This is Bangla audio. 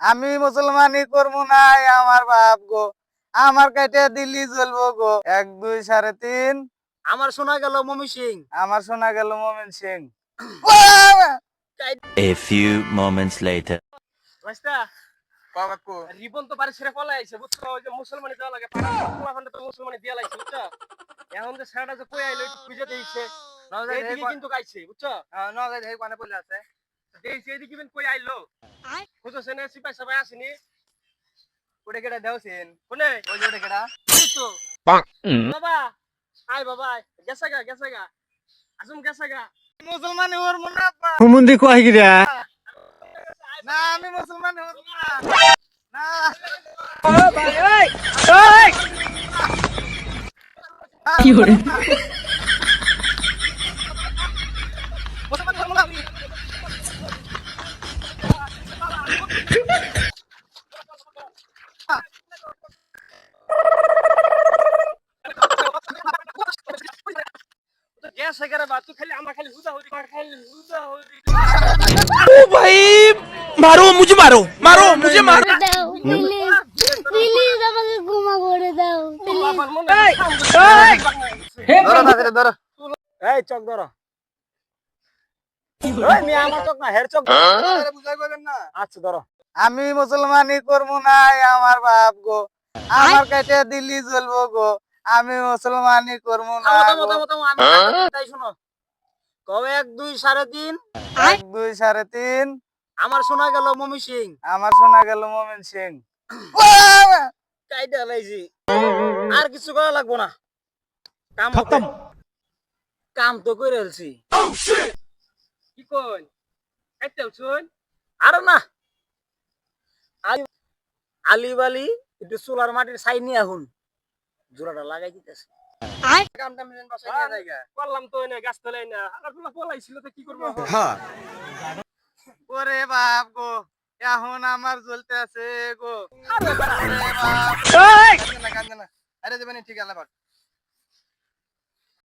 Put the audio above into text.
আমি মুসলমানি করব নাই আমার বাপ গো। আমার কাইটে দিল্লি জ্বলবো গো। এক দুই সাড়ে তিন। আমার শোনা গেল মমি সিং। আমার শোনা গেল Momen Singh. A few moments later. Ribbon তো বাড়ি ছেড়ে পলাই আইছে বুঝছ? ওই যে মুসলমানি দেওয়া লাগে পোলাখানটা তো মুসলমানি দিয়া লাগছে বুঝছ? এখন যে ছেড়াটা যে কই আইলো একটু খুঁজে দিয়েছে। এইদিকে কিন্তু গাইছে বুঝছ? কোনে পড়ে আছে? দিয়েছে কিন্তু কই আইলো? খুঁজো সেনে সিপাই সবাই আসেনি। ওটা কেটা দেওছেন কোনে? ওই ওটা কেটা তো বাবা আয় বাবা। গেছে গা গেছে গা। আসুন গেছে গা। মুসলমানি ওর মনে আপা হুমুন্দি কয় গিরা না আমি মুসলমানি ওর না। না। কি করে মারো মুঝে মারো মারো মুঝে মারো। হ্যাঁ? আমি মুসলমানি করব না আমার বাপ গো। আমার কাছে দিল্লি চলবো গো। আমি মুসলমানি করব না তাই শোনো। কবে এক দুই সাড়ে তিন। এক দুই সাড়ে তিন। আমার শোনা গেল মমি সিং। আমার শোনা গেল মোমেন সিং। কাইটা লাইছি। আর কিছু করা লাগবো না। কাম খতম। কাম তো করে ফেলছি কি কই কাইতে শুন। আর না। আলি আলি বালি একটু সোলার মাটির সাই নিয়ে আহুন। জোড়াটা লাগাই দিতেছে। করলাম তো এনে গাছ তোলাই না। পলাইছিল তো কি করব? এখন? ওরে বাপ গো এখন আমার জ্বলতে আছে গো। আরে দেবেন ঠিক